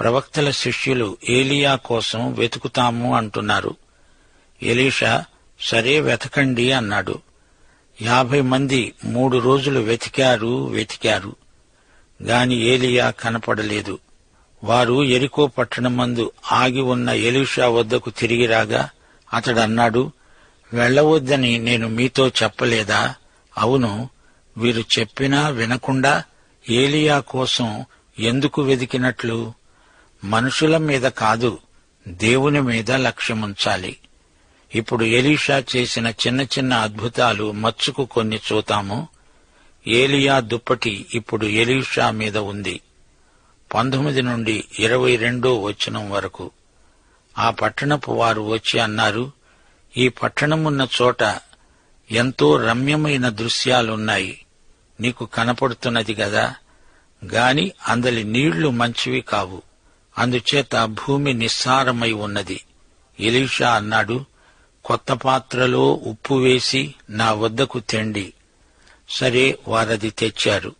ప్రవక్తల శిష్యులు ఏలియా కోసం వెతుకుతాము అంటున్నారు. ఎలీషా సరే వెతకండి అన్నాడు. యాభై మంది మూడు రోజులు వెతికారు వెతికారు. గాని ఏలియా కనపడలేదు. వారు ఎరికో పట్టణమందు ఆగి ఉన్న ఎలీషా వద్దకు తిరిగి రాగా అతడన్నాడు వెళ్ళవద్దని నేను మీతో చెప్పలేదా? అవును వీరు చెప్పినా వినకుండా ఏలియా కోసం ఎందుకు వెదికినట్లు మనుషుల మీద కాదు దేవుని మీద లక్ష్యముంచాలి. ఇప్పుడు ఎలీషా చేసిన చిన్న చిన్న అద్భుతాలు మచ్చుకు కొన్ని చూతాము. ఏలియా దుప్పటి ఇప్పుడు ఎలీషా మీద ఉంది. పంతొమ్మిది నుండి ఇరవై రెండో వచనం వరకు. ఆ పట్టణపు వారు వచ్చి అన్నారు ఈ పట్టణమున్న చోట ఎంతో రమ్యమైన దృశ్యాలున్నాయి. నీకు కనపడుతున్నది గదా గాని అందలి నీళ్ళు మంచివి కావు. అందుచేత భూమి నిస్సారమై ఉన్నది. ఎలీషా అన్నాడు కొత్త పాత్రలో ఉప్పు వేసి నా వద్దకు తెండి. సరే వారది తెచ్చారు.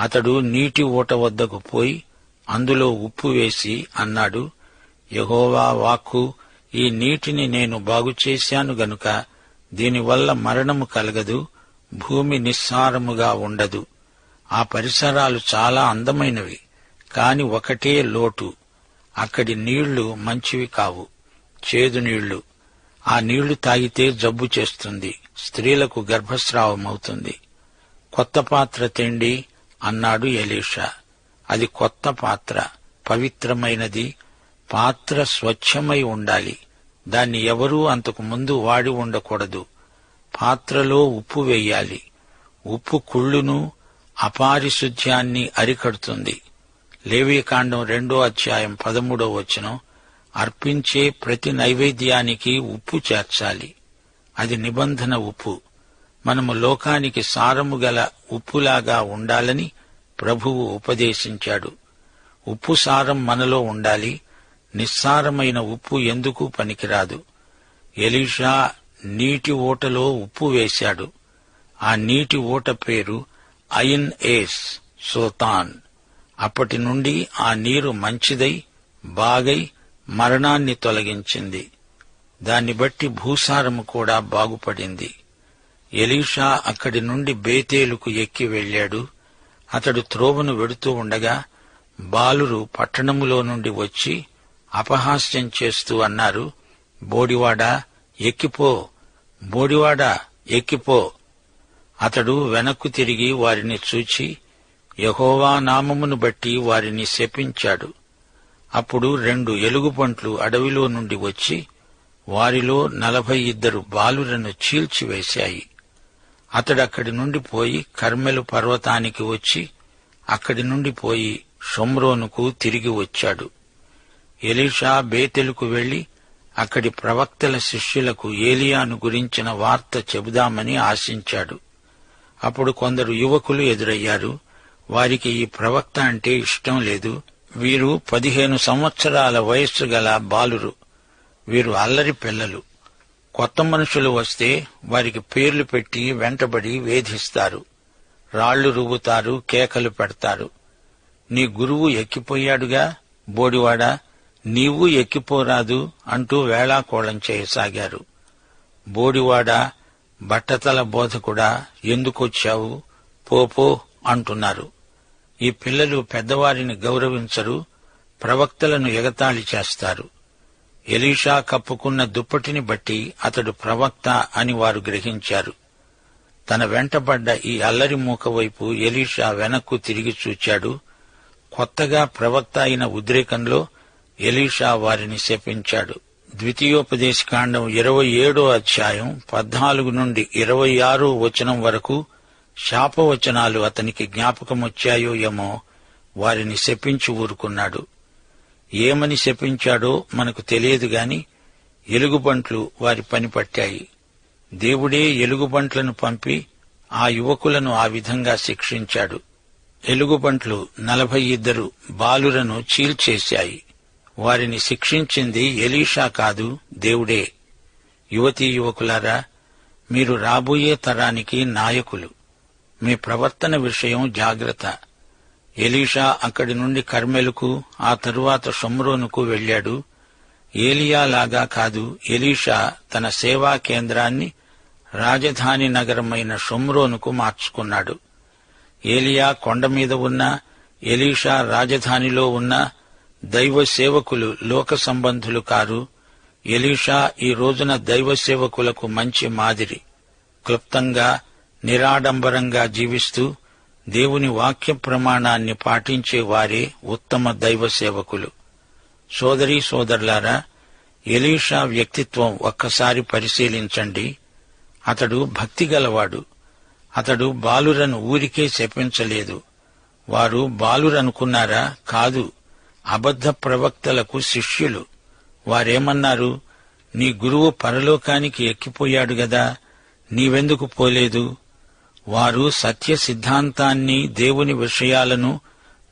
అతడు నీటి ఊట వద్దకు పోయి అందులో ఉప్పు వేసి అన్నాడు యహోవా వాక్కు ఈ నీటిని నేను బాగు చేశాను గనుక దీనివల్ల మరణము కలగదు భూమి నిస్సారముగా ఉండదు. ఆ పరిసరాలు చాలా అందమైనవి కాని ఒకటే లోటు. అక్కడి నీళ్ళు మంచివి కావు. చేదు నీళ్ళు. ఆ నీళ్ళు తాగితే జబ్బు చేస్తుంది. స్త్రీలకు గర్భస్రావమవుతుంది. కొత్త పాత్ర తిండి అన్నాడు ఎలీషా. అది కొత్త పాత్ర. పవిత్రమైనది. పాత్ర స్వచ్ఛమై ఉండాలి. దాన్ని ఎవరూ అంతకు ముందు వాడి ఉండకూడదు. పాత్రలో ఉప్పు వేయాలి. ఉప్పు కుళ్ళును అపారిశుధ్యాన్ని అరికడుతుంది. లేవీకాండం రెండో అధ్యాయం పదమూడో వచనం అర్పించే ప్రతి నైవేద్యానికి ఉప్పు చేర్చాలి. అది నిబంధన ఉప్పు. మనము లోకానికి సారము గల ఉప్పులాగా ఉండాలని ప్రభువు ఉపదేశించాడు. ఉప్పు సారం మనలో ఉండాలి. నిస్సారమైన ఉప్పు ఎందుకు పనికిరాదు? ఎలీషా నీటి ఊటలో ఉప్పు వేశాడు. ఆ నీటి ఊట పేరు అయిన్ ఏస్ సోతాన్. అప్పటి నుండి ఆ నీరు మంచిదై బాగై మరణాన్ని తొలగించింది. దాన్ని బట్టి భూసారము కూడా బాగుపడింది. ఎలీషా అక్కడి నుండి బేతేలుకు ఎక్కి వెళ్ళాడు. అతడు త్రోవను వెడుతూ ఉండగా బాలురు పట్టణములో నుండి వచ్చి అపహాస్యం చేస్తూ అన్నారు బోడివాడా ఎక్కిపో బోడివాడా ఎక్కిపో. అతడు వెనక్కు తిరిగి వారిని చూచి యహోవా నామమును బట్టి వారిని శపించాడు. అప్పుడు రెండు ఎలుగుబంట్లు అడవిలో నుండి వచ్చి వారిలో నలభై ఇద్దరు బాలురను చీల్చివేశాయి. అతడక్కడి నుండి పోయి కర్మెలు పర్వతానికి వచ్చి అక్కడి నుండి పోయి షొమ్రోనుకు తిరిగి వచ్చాడు. ఎలీషా బేతెలుకు వెళ్ళి అక్కడి ప్రవక్తల శిష్యులకు ఏలియాను గురించిన వార్త చెబుదామని ఆశించాడు. అప్పుడు కొందరు యువకులు ఎదురయ్యారు. వారికి ఈ ప్రవక్త అంటే ఇష్టం లేదు. వీరు పదిహేను సంవత్సరాల వయస్సు గల బాలురు. వీరు అల్లరి పిల్లలు. కొత్త మనుషులు వస్తే వారికి పేర్లు పెట్టి వెంటబడి వేధిస్తారు. రాళ్ళు రువ్వుతారు కేకలు పెడతారు. నీ గురువు ఎక్కిపోయాడుగా? బోడివాడా నీవు ఎక్కిపోరాదు అంటూ వేళాకోళం చేయసాగారు. బోడివాడా బట్టతల బోధకుడా ఎందుకొచ్చావు? పోపో అంటున్నారు. ఈ పిల్లలు పెద్దవారిని గౌరవించరు ప్రవక్తలను ఎగతాళి చేస్తారు. ఎలీషా కప్పుకున్న దుప్పటిని బట్టి అతడు ప్రవక్త అని వారు గ్రహించారు. తన వెంటబడ్డ ఈ అల్లరి మూక వైపు ఎలీషా వెనక్కు తిరిగి చూచాడు. కొత్తగా ప్రవక్త అయిన ఉద్రేకంలో ఎలీషా వారిని శపించాడు. ద్వితీయోపదేశకాండం ఇరవై ఏడో అధ్యాయం పద్నాలుగు నుండి ఇరవై ఆరో వచనం వరకు శాపవచనాలు అతనికి జ్ఞాపకమొచ్చాయో ఏమో వారిని శపించి ఊరుకున్నాడు. ఏమని శపించాడో మనకు తెలియదు గాని ఎలుగుబంట్లు వారి పని పట్టాయి. దేవుడే ఎలుగుబంట్లను పంపి ఆ యువకులను ఆ విధంగా శిక్షించాడు. ఎలుగుబంట్లు నలభై ఇద్దరు బాలులను చీల్చేశాయి. వారిని శిక్షించింది ఎలీషా కాదు దేవుడే. యువతీ యువకులారా మీరు రాబోయే తరానికి నాయకులు. మీ ప్రవర్తన విషయం జాగ్రత్త. ఎలీషా అక్కడి నుండి కర్మెలుకు ఆ తరువాత షమ్రోనుకు వెళ్ళాడు. ఏలియాలాగా కాదు ఎలీషా తన సేవా కేంద్రాన్ని రాజధాని నగరమైన షమ్రోనుకు మార్చుకున్నాడు. ఏలియా కొండ మీద ఉన్న ఎలీషా రాజధానిలో ఉన్న దైవ సేవకులు లోక సంబంధులు కారు. ఎలీషా ఈ రోజున దైవ సేవకులకు మంచి మాదిరి. క్లుప్తంగా నిరాడంబరంగా జీవిస్తూ దేవుని వాక్య ప్రమాణాన్ని పాటించే వారే ఉత్తమ దైవ సేవకులు. సోదరీ సోదరులారా ఎలీషా వ్యక్తిత్వం ఒక్కసారి పరిశీలించండి. అతడు భక్తి గలవాడు అతడు బాలురను ఊరికే శపించలేదు. వారు బాలురనుకున్నారా? కాదు. అబద్ధ ప్రవక్తలకు శిష్యులు. వారేమన్నారు? నీ గురువు పరలోకానికి ఎక్కిపోయాడు గదా. నీవెందుకు పోలేదు? వారు సత్య సిద్ధాంతాన్ని దేవుని విషయాలను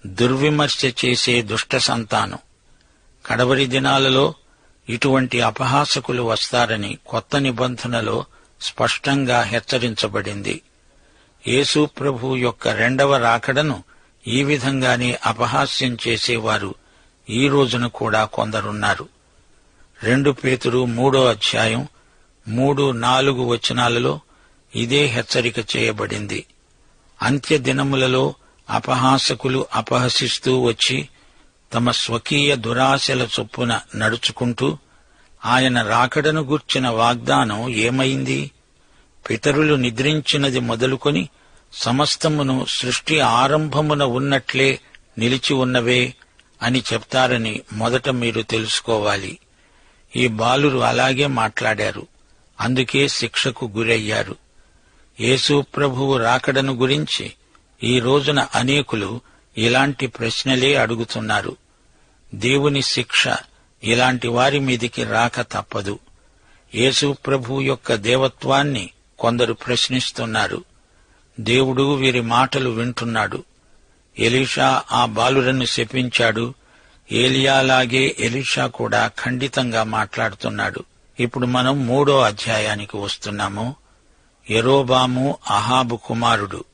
దుర్విమర్శ చేసే దుష్ట సంతానం. కడవరి దినాలలో ఇటువంటి అపహాసకులు వస్తారని కొత్త నిబంధనలో స్పష్టంగా హెచ్చరించబడింది. యేసు ప్రభు యొక్క రెండవ రాకడను ఈ విధంగానే అపహాస్యం చేసేవారు ఈ రోజున కూడా కొందరున్నారు. రెండు పేతురు మూడో అధ్యాయం మూడు నాలుగు వచనాలలో ఇదే హెచ్చరిక చేయబడింది. అంత్య దినములలో అపహాసకులు అపహసిస్తూ వచ్చి తమ స్వకీయ దురాశల చొప్పున నడుచుకుంటూ ఆయన రాకడను గూర్చిన వాగ్దానం ఏమైంది? పితరులు నిద్రించినది మొదలుకొని సమస్తమును సృష్టి ఆరంభమున ఉన్నట్లే నిలిచి ఉన్నవే అని చెప్తారని మొదట మీరు తెలుసుకోవాలి. ఈ బాలురు అలాగే మాట్లాడారు. అందుకే శిక్షకు గురయ్యారు. యేసు ప్రభువు రాకడను గురించి ఈ రోజున అనేకులు ఇలాంటి ప్రశ్నలే అడుగుతున్నారు. దేవుని శిక్ష ఇలాంటి వారి మీదికి రాక తప్పదు. యేసు ప్రభు యొక్క దేవత్వాన్ని కొందరు ప్రశ్నిస్తున్నారు. దేవుడు వీరి మాటలు వింటున్నాడు. ఎలీషా ఆ బాలురను శపించాడు. ఏలియాలాగే ఎలీషా కూడా ఖండితంగా మాట్లాడుతున్నాడు. ఇప్పుడు మనం మూడో అధ్యాయానికి వస్తున్నాము. ఎరోబాము అహాబు కుమారుడు.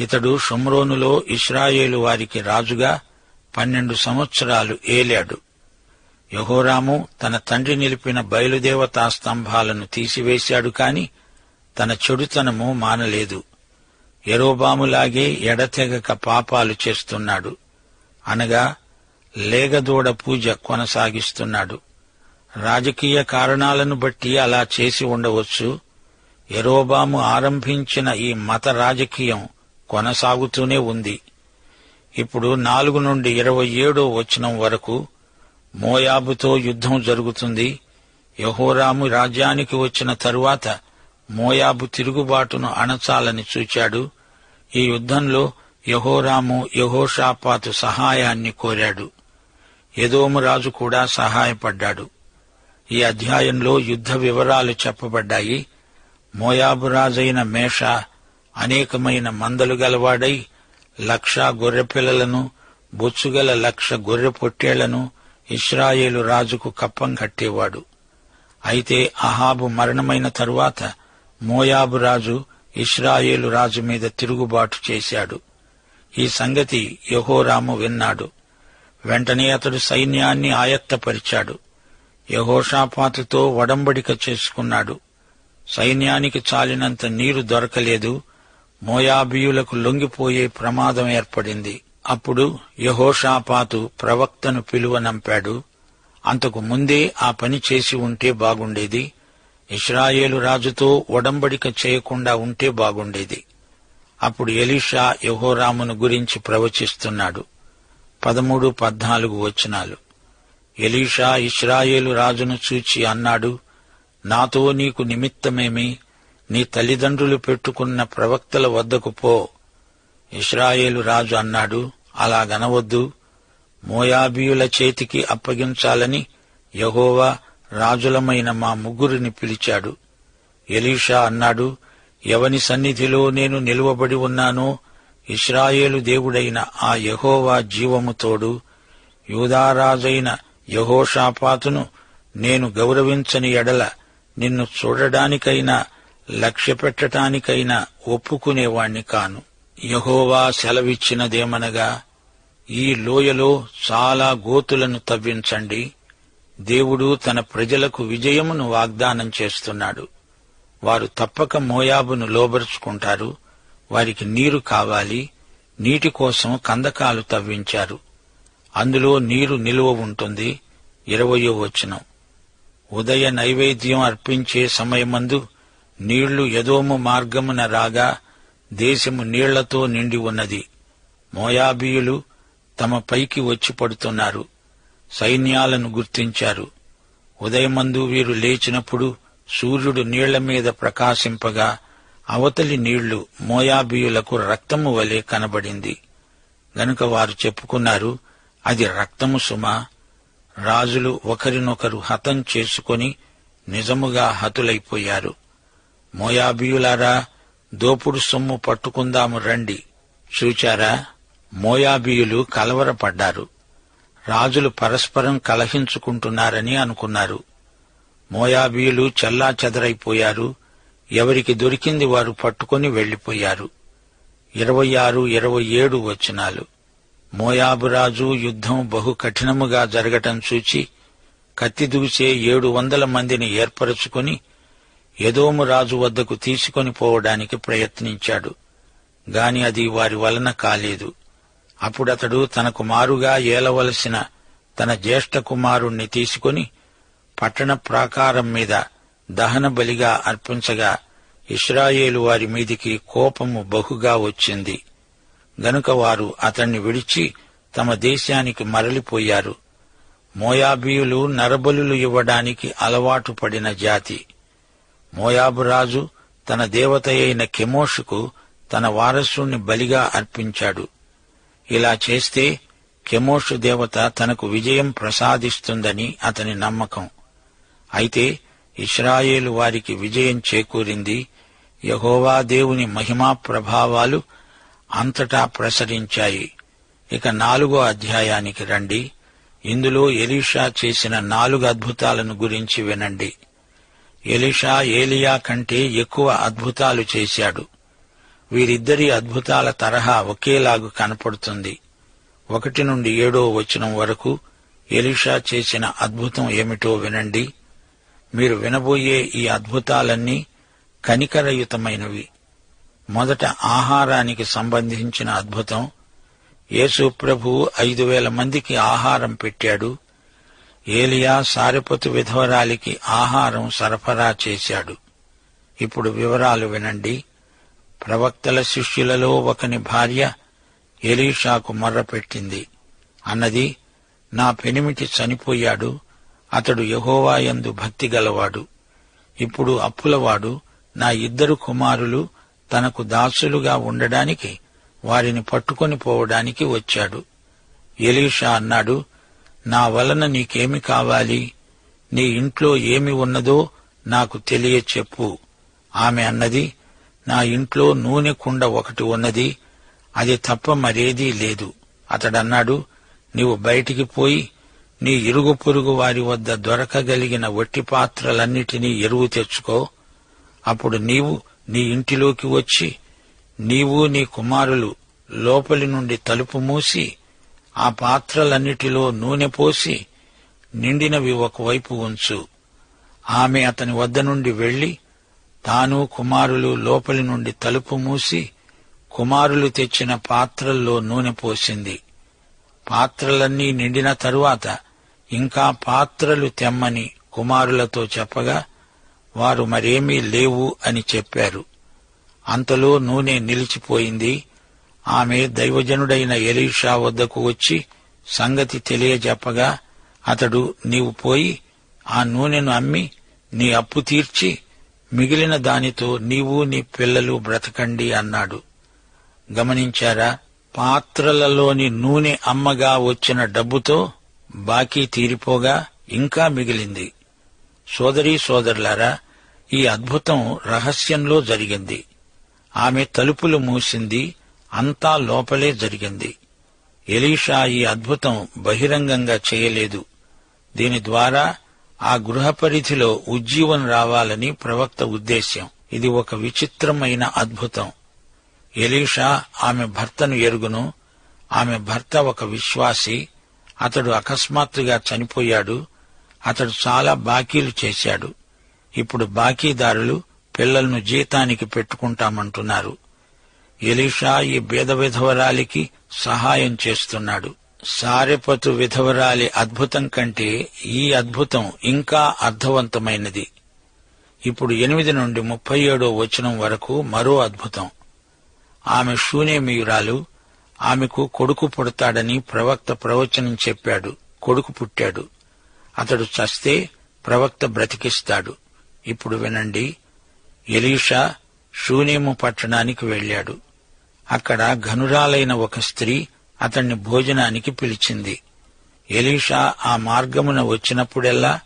ఇతడు షుమ్రోనులో ఇస్రాయేలు వారికి రాజుగా పన్నెండు సంవత్సరాలు ఏలాడు. యహోరాము తన తండ్రి నిలిపిన బయలుదేవతా స్తంభాలను తీసివేశాడు కాని తన చెడుతనము మానలేదు. ఎరోబాములాగే ఎడతెగక పాపాలు చేస్తున్నాడు. అనగా లేగదూడ పూజ కొనసాగిస్తున్నాడు. రాజకీయ కారణాలను బట్టి అలా చేసి ఉండవచ్చు. ఎరోబాము ఆరంభించిన ఈ మత రాజకీయం కొనసాగుతూనే ఉంది. ఇప్పుడు నాలుగు నుండి ఇరవై ఏడో వచనం వరకు మోయాబుతో యుద్ధం జరుగుతుంది. యహోరాము రాజ్యానికి వచ్చిన తరువాత మోయాబు తిరుగుబాటును అణచాలని చూచాడు. ఈ యుద్ధంలో యహోరాము యహోషాపాతు సహాయాన్ని కోరాడు. యదోము రాజు కూడా సహాయపడ్డాడు. ఈ అధ్యాయంలో యుద్ధ వివరాలు చెప్పబడ్డాయి. మోయాబురాజైన మేష అనేకమైన మందలు గలవాడై లక్ష గొర్రెపిల్లలను బొచ్చుగల లక్ష గొర్రె పొట్టేళ్ళను ఇస్రాయేలు రాజుకు కప్పం కట్టేవాడు. అయితే అహాబు మరణమైన తరువాత మోయాబు రాజు ఇస్రాయేలు రాజు మీద తిరుగుబాటు చేశాడు. ఈ సంగతి యహోరాము విన్నాడు. వెంటనే అతడు సైన్యాన్ని ఆయత్తపరిచాడు. యహోషాపాతుతో వడంబడిక చేసుకున్నాడు. సైన్యానికి చాలినంత నీరు దొరకలేదు. మోయాబీయులకు లొంగిపోయే ప్రమాదం ఏర్పడింది. అప్పుడు యహోషాపాతు ప్రవక్తను పిలువనంపాడు అంతకు ముందే ఆ పని చేసి ఉంటే బాగుండేది. ఇస్రాయేలు రాజుతో ఒడంబడిక చేయకుండా ఉంటే బాగుండేది. అప్పుడు ఎలీషా యహోరామును గురించి ప్రవచిస్తున్నాడు. పదమూడు పద్నాలుగు వచనాలు. ఎలీషా ఇస్రాయేలు రాజును చూచి అన్నాడు నాతో నీకు నిమిత్తమేమి? నీ తల్లిదండ్రులు పెట్టుకున్న ప్రవక్తల వద్దకు పో. ఇస్రాయేలు రాజు అన్నాడు అలాగనవద్దు మోయాబీయుల చేతికి అప్పగించాలని యహోవా రాజులమైన మా ముగ్గురిని పిలిచాడు. ఎలీషా అన్నాడు ఎవని సన్నిధిలో నేను నిలువబడి ఉన్నానో ఇస్రాయేలు దేవుడైన ఆ యహోవా జీవముతోడు యూదారాజైన యహోషాపాతును నేను గౌరవించని ఎడల నిన్ను చూడడానికైనా లక్ష్యపెట్టటానికైనా ఒప్పుకునేవాణ్ణి కాను. యహోవా సెలవిచ్చినదేమనగా ఈ లోయలో చాలా గోతులను తవ్వించండి. దేవుడు తన ప్రజలకు విజయమును వాగ్దానం చేస్తున్నాడు. వారు తప్పక మోయాబును లోబరుచుకుంటారు. వారికి నీరు కావాలి. నీటి కోసం కందకాలు తవ్వించారు. అందులో నీరు నిలువ ఉంటుంది. ఇరవయో వచనం. ఉదయ నైవేద్యం అర్పించే సమయమందు నీళ్ళు యదోము మార్గమున రాగా దేశము నీళ్ళతో నిండి ఉన్నది. మోయాబీయులు తమ పైకి వచ్చి పడుతున్నారు. సైన్యాలను గుర్తించారు. ఉదయమందు వీరు లేచినప్పుడు సూర్యుడు నీళ్ళ మీద ప్రకాశింపగా అవతలి నీళ్ళు మోయాబీయులకు రక్తము వలె కనబడింది. గనుక వారు చెప్పుకున్నారు అది రక్తము సుమా రాజులు ఒకరినొకరు హతం చేసుకొని నిజముగా హతులైపోయారు. మోయాబీయులారా దోపుడు సొమ్ము పట్టుకుందాము రండి. చూచారా? మోయాబీయులు కలవరపడ్డారు. రాజులు పరస్పరం కలహించుకుంటున్నారని అనుకున్నారు. మోయాబీయులు చెల్లా చెదరైపోయారు ఎవరికి దొరికింది వారు పట్టుకొని వెళ్ళిపోయారు ఇరవై ఆరు ఇరవై ఏడు వచనాలు. మోయాబురాజు యుద్ధం బహు కఠినముగా జరగటం చూచి కత్తి దూసే ఏడు వందల మందిని ఏర్పరచుకుని యదోము రాజు వద్దకు తీసుకొని పోవడానికి ప్రయత్నించాడు. గాని అది వారి వలన కాలేదు. అప్పుడతడు తనకు మారుగా ఏలవలసిన తన జ్యేష్ఠ కుమారుణ్ణి తీసుకొని పట్టణ ప్రాకారం మీద దహన బలిగా అర్పించగా ఇస్రాయేలు వారి మీదికి కోపము బహుగా వచ్చింది. గనుక వారు అతన్ని విడిచి తమ దేశానికి మరలిపోయారు. మోయాబీయులు నరబలులు ఇవ్వడానికి అలవాటు పడిన జాతి. మోయాబు రాజు తన దేవత అయిన కెమోషుకు తన వారసుణ్ణి బలిగా అర్పించాడు. ఇలా చేస్తే కెమోషు దేవత తనకు విజయం ప్రసాదిస్తుందని అతని నమ్మకం. అయితే ఇస్రాయేలు వారికి విజయం చేకూరింది. యహోవా దేవుని మహిమా ప్రభావాలు అంతటా ప్రసరించాయి. ఇక నాలుగో అధ్యాయానికి రండి. ఇందులో ఎలీషా చేసిన నాలుగు అద్భుతాలను గురించి వినండి. ఎలీషా ఏలియా కంటే ఎక్కువ అద్భుతాలు చేశాడు. వీరిద్దరి అద్భుతాల తరహా ఒకేలాగు కనపడుతుంది. ఒకటి నుండి ఏడో వచనం వరకు ఎలీషా చేసిన అద్భుతం ఏమిటో వినండి. మీరు వినబోయే ఈ అద్భుతాలన్నీ కనికరయుతమైనవి. మొదట ఆహారానికి సంబంధించిన అద్భుతం. యేసు ప్రభు ఐదు వేల మందికి ఆహారం పెట్టాడు. ఏలియా సారిపతు విధవరాలికి ఆహారం సరఫరా చేశాడు. ఇప్పుడు వివరాలు వినండి. ప్రవక్తల శిష్యులలో ఒకని భార్య ఎలీషాకు మొర్రపెట్టింది. అన్నది నా పెనిమిటి చనిపోయాడు. అతడు యహోవాయందు భక్తి గలవాడు. ఇప్పుడు అప్పులవాడు. నా ఇద్దరు కుమారులు తనకు దాసులుగా ఉండడానికి వారిని పట్టుకొని పోవడానికి వచ్చాడు. ఎలీషా అన్నాడు నా వలన నీకేమి కావాలి? నీ ఇంట్లో ఏమి ఉన్నదో నాకు తెలియచెప్పు. ఆమె అన్నది నా ఇంట్లో నూనె కుండ ఒకటి ఉన్నది అది తప్ప మరేదీ లేదు. అతడన్నాడు నీవు బయటికి పోయి నీ ఇరుగు పొరుగు వారి వద్ద దొరకగలిగిన వట్టి పాత్రలన్నిటినీ ఎరువు తెచ్చుకో. అప్పుడు నీవు నీ ఇంటిలోకి వచ్చి నీవు నీ కుమారులు లోపలి నుండి తలుపు మూసి ఆ పాత్రలన్నిటిలో నూనె పోసి నిండినవి ఒకవైపు ఉంచు. ఆమె అతని వద్ద నుండి వెళ్ళి తాను కుమారులు లోపలి నుండి తలుపు మూసి కుమారులు తెచ్చిన పాత్రల్లో నూనె పోసింది. పాత్రలన్నీ నిండిన తరువాత ఇంకా పాత్రలు తెమ్మని కుమారులతో చెప్పగా వారు మరేమీ లేవు అని చెప్పారు. అంతలో నూనె నిలిచిపోయింది. ఆమె దైవజనుడైన ఎలీషా వద్దకు వచ్చి సంగతి తెలియజెప్పగా అతడు నీవు పోయి ఆ నూనెను అమ్మి నీ అప్పు తీర్చి మిగిలిన దానితో నీవు నీ పిల్లలు బ్రతకండి అన్నాడు. గమనించారా? పాత్రలలోని నూనె అమ్మగా వచ్చిన డబ్బుతో బాకీ తీరిపోగా ఇంకా మిగిలింది. సోదరీ సోదరులారా ఈ అద్భుతం రహస్యంలో జరిగింది. ఆమె తలుపులు మూసింది అంతా లోపలే జరిగింది. ఎలీషా ఈ అద్భుతం బహిరంగంగా చేయలేదు. దీని ద్వారా ఆ గృహ పరిధిలో ఉజ్జీవం రావాలని ప్రవక్త ఉద్దేశ్యం. ఇది ఒక విచిత్రమైన అద్భుతం. ఎలీషా ఆమె భర్తను ఎరుగును. ఆమె భర్త ఒక విశ్వాసి. అతడు అకస్మాత్తుగా చనిపోయాడు. అతడు చాలా బాకీలు చేశాడు. ఇప్పుడు బాకీదారులు పిల్లలను జీతానికి పెట్టుకుంటామంటున్నారు. ఎలీషా ఈ బేద విధవరాలికి సహాయం చేస్తున్నాడు. సారెపతు విధవరాలి అద్భుతం కంటే ఈ అద్భుతం ఇంకా అర్థవంతమైనది. ఇప్పుడు ఎనిమిది నుండి ముప్పై ఏడో వచనం వరకు మరో అద్భుతం. ఆమె శూన్యమీయురాలు ఆమెకు కొడుకు పుడతాడని ప్రవక్త ప్రవచనం చెప్పాడు. కొడుకు పుట్టాడు. అతడు చస్తే ప్రవక్త బ్రతికిస్తాడు. ఇప్పుడు వినండి. ఎలీషా షూనేము పట్టణానికి వెళ్ళాడు. అక్కడ ఘనురాలైన ఒక స్త్రీ అతన్ని భోజనానికి పిలిచింది. ఎలీషా ఆ మార్గమున వచ్చినప్పుడెల్లా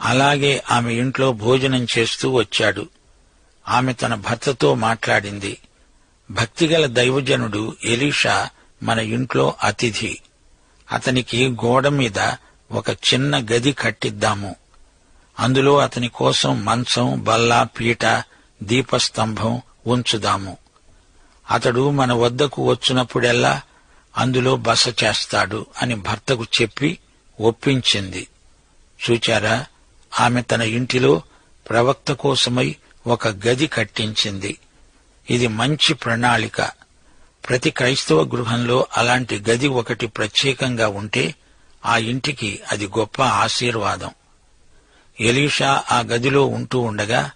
అలాగే ఆమె ఇంట్లో భోజనం చేస్తూ వచ్చాడు. ఆమె తన భర్తతో మాట్లాడింది. భక్తిగల దైవజనుడు ఎలీషా మన ఇంట్లో అతిథి. అతనికి గోడ మీద ఒక చిన్న గది కట్టిద్దాము. అందులో అతని కోసం మంచం బల్ల పీట దీపస్తంభం ఉంచుదాము. అతడు మన వద్దకు వచ్చినప్పుడెల్లా అందులో బస చేస్తాడు అని భర్తకు చెప్పి ఒప్పించింది. చూచారా? ఆమె తన ఇంటిలో ప్రవక్త కోసమై ఒక గది కట్టించింది. ఇది మంచి ప్రణాళిక. ప్రతి క్రైస్తవ గృహంలో అలాంటి గది ఒకటి ప్రత్యేకంగా ఉంటే ఆ ఇంటికి అది గొప్ప ఆశీర్వాదం. ఎలీషా ఆ గదిలో ఉంటూ ఉండగా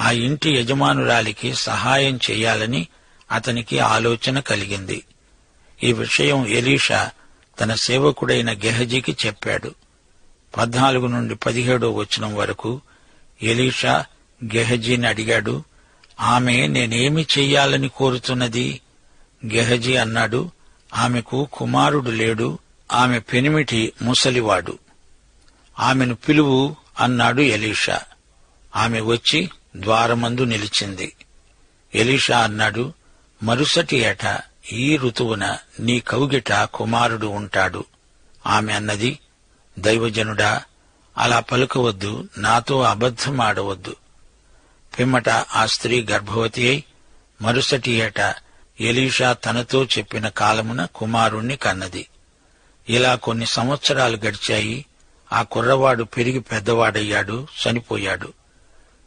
ఆ ఇంటి యజమానురాలికి సహాయం చేయాలని అతనికి ఆలోచన కలిగింది. ఈ విషయం ఎలీషా తన సేవకుడైన గెహజీకి చెప్పాడు. పద్నాలుగు నుండి పదిహేడో వచనం వరకు ఎలీషా గెహజీని అడిగాడు ఆమె నేనేమి చెయ్యాలని కోరుతున్నది? గెహజీ అన్నాడు ఆమెకు కుమారుడు లేడు ఆమె పెనిమిటి ముసలివాడు. ఆమెను పిలువు అన్నాడు ఎలీషా. ఆమె వచ్చి ద్వారమందు నిలిచింది. ఎలీషా అన్నాడు మరుసటి ఏట ఈ ఋతువున నీ కౌగిట కుమారుడు ఉంటాడు. ఆమె అన్నది దైవజనుడా అలా పలుకవద్దు నాతో అబద్ధం ఆడవద్దు పిమ్మట ఆ స్త్రీ గర్భవతి అయి మరుసటి ఏట ఎలీషా తనతో చెప్పిన కాలమున కుమారుణ్ణి కన్నది. ఇలా కొన్ని సంవత్సరాలు గడిచాయి ఆ కుర్రవాడు పెరిగి పెద్దవాడయ్యాడు చనిపోయాడు.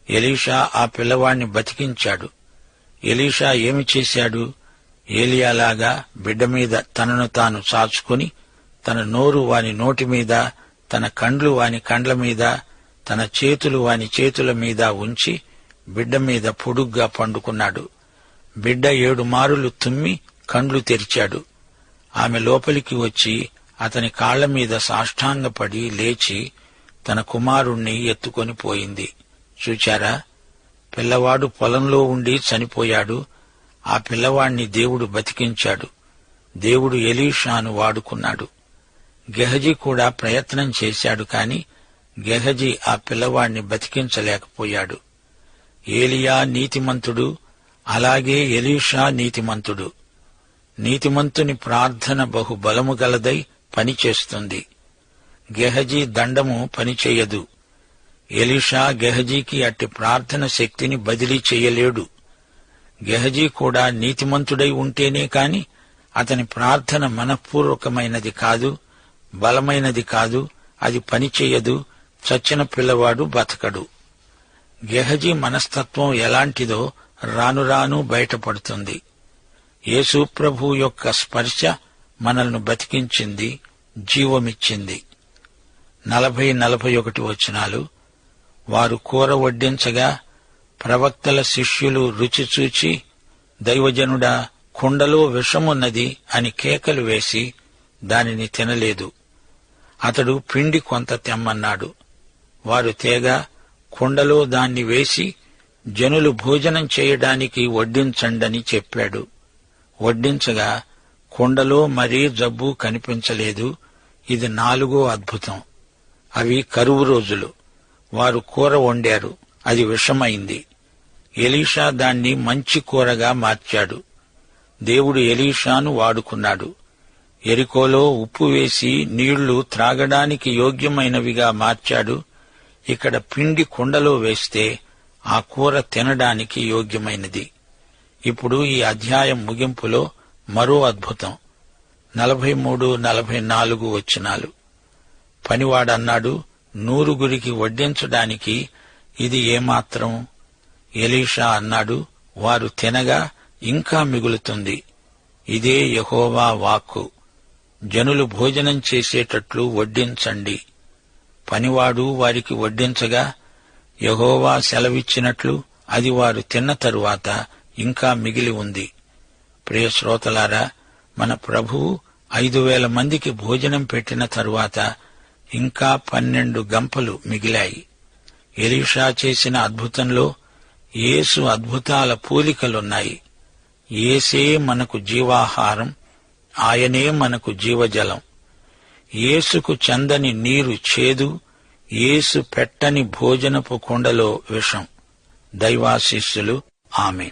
ఎలీషా ఆ పిల్లవాణ్ణి బతికించాడు. ఎలీషా ఏమి చేశాడు? ఏలియాలాగా బిడ్డ మీద తనను తాను చాచుకుని తన నోరు వాని నోటి మీద తన కండ్లు వాని కండ్ల మీద తన చేతులు వాని చేతుల మీద ఉంచి బిడ్డ మీద పొడుగ్గా పండుకున్నాడు. బిడ్డ ఏడు మారులు తుమ్మి కండ్లు తెరిచాడు. ఆమె లోపలికి వచ్చి అతని కాళ్ళ మీద సాష్టాంగపడి లేచి తన కుమారుణ్ణి ఎత్తుకొని పోయింది. చూచారా? పిల్లవాడు పొలంలో ఉండి చనిపోయాడు. ఆ పిల్లవాణ్ణి దేవుడు బతికించాడు. దేవుడు ఎలీషాను వాడుకున్నాడు. గెహజీ కూడా ప్రయత్నం చేశాడు కాని గెహజీ ఆ పిల్లవాణ్ణి బతికించలేకపోయాడు. ఏలియా నీతిమంతుడు అలాగే ఎలీషా నీతిమంతుడు. నీతిమంతుని ప్రార్థన బహు బలము గలదై పనిచేస్తుంది గెహజీ దండము పనిచేయదు ఎలీషా గెహజీకి అట్టి ప్రార్థన శక్తిని బదిలీ చేయలేడు. గెహజీ కూడా నీతిమంతుడై ఉంటేనే కాని అతని ప్రార్థన మనఃపూర్వకమైనది కాదు బలమైనది కాదు అది పనిచేయదు చచ్చిన పిల్లవాడు బతకడు. గెహజీ మనస్తత్వం ఎలాంటిదో రాను రాను బయటపడుతుంది. యేసుప్రభు యొక్క స్పర్శ మనల్ని బతికించింది జీవమిచ్చింది. నలభై నలభై ఒకటి వచనాలు. వారు కూర వడ్డించగా ప్రవక్తల శిష్యులు రుచి చూచి దైవజనుడా కుండలో విషమున్నది అని కేకలు వేసి దానిని తినలేదు. అతడు పిండి కొంత తెమ్మన్నాడు. వారు తేగ కుండలో దాన్ని వేసి జనులు భోజనం చేయడానికి వడ్డించండని చెప్పాడు. వడ్డించగా కుండలో మరీ జబ్బు కనిపించలేదు. ఇది నాలుగో అద్భుతం. అవి కరువు రోజులు. వారు కూర వండారు. అది విషమైంది. ఎలీషా దాన్ని మంచి కూరగా మార్చాడు. దేవుడు ఎలీషాను వాడుకున్నాడు. ఎరికోలో ఉప్పు వేసి నీళ్ళు త్రాగడానికి యోగ్యమైనవిగా మార్చాడు. ఇక్కడ పిండి కుండలో వేస్తే ఆ కూర తినడానికి యోగ్యమైనది. ఇప్పుడు ఈ అధ్యాయం ముగింపులో మరో అద్భుతం. నలభై మూడు నలభై నాలుగు వచ్చినాలు పనివాడన్నాడు నూరుగురికి వడ్డించడానికి ఇది ఏమాత్రం? ఎలీషా అన్నాడు వారు తినగా ఇంకా మిగులుతుంది. ఇదే యహోవా వాక్కు. జనులు భోజనం చేసేటట్లు వడ్డించండి. పనివాడు వారికి వడ్డించగా యహోవా సెలవిచ్చినట్లు అది వారు తిన్న తరువాత ఇంకా మిగిలి ఉంది. ప్రియ శ్రోతలారా మన ప్రభువు ఐదు వేల మందికి భోజనం పెట్టిన తరువాత ఇంకా పన్నెండు గంపలు మిగిలాయి. ఎలీషా చేసిన అద్భుతంలో యేసు అద్భుతాల పూలికలున్నాయి. ఏసే మనకు జీవాహారం ఆయనే మనకు జీవజలం. యేసుకు చందని నీరు చేదు యేసు పెట్టని భోజనపు కొండలో విషం. దైవాశిష్యులు ఆమె